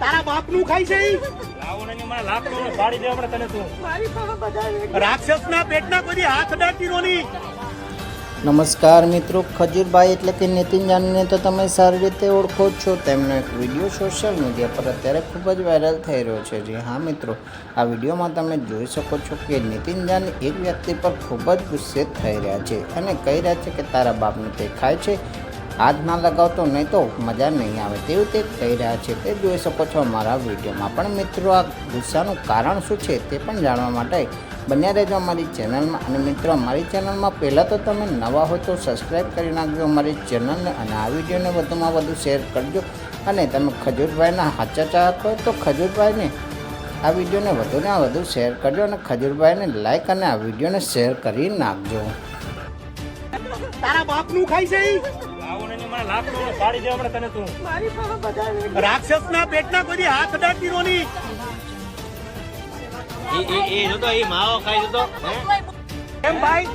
તારા બાપનું ખાય છે રાક્ષસના પેટના કોઈ હાથ અડાડતી નો નહીં. નમસ્કાર મિત્રો ખજૂરભાઈ એટલે કે નીતિન જાનીને તો તમે સારી રીતે ઓળખો જ છો. તેમનો એક વીડિયો સોશિયલ મીડિયા પર અત્યારે ખૂબ જ વાયરલ થઈ રહ્યો છે. જી હા મિત્રો આ વિડીયોમાં તમે જોઈ શકો છો કે નીતિન જાની એક વ્યક્તિ પર ખૂબ જ ગુસ્સે થઈ રહ્યા છે અને કહી રહ્યા છે કે તારા બાપને તે ખાય છે. હાથ ના લગાવતો નહીં તો મજા નહીં આવે તેવું તે કહી રહ્યા છે. તે જોઈ શકો છો અમારા વિડીયોમાં. પણ મિત્રો, આ ગુસ્સાનું કારણ શું છે તે પણ જાણવા માટે બન્યા રહેજો અમારી ચેનલમાં. અને મિત્રો, અમારી ચેનલમાં પહેલાં તો તમે નવા હોય તો સબસ્ક્રાઈબ કરી નાખજો અમારી ચેનલને અને આ વિડીયોને વધુમાં વધુ શેર કરજો. અને તમે ખજૂરભાઈના હાચા ચાહક હોય તો ખજૂરભાઈને આ વિડીયોને વધુને વધુ શેર કરજો અને ખજૂરભાઈને લાઈક અને આ વિડીયોને શેર કરી નાખજો. તારા બાપનું ખાઈ છે ઈ? ના પેટ લાકડો પાડી દે આપણે તને તું. રાક્ષસના પેટના કોઈ હાથ અડાડતી નો નહીં એ એ એ માવો ખાઈ જતો એમ કેમ ભાઈ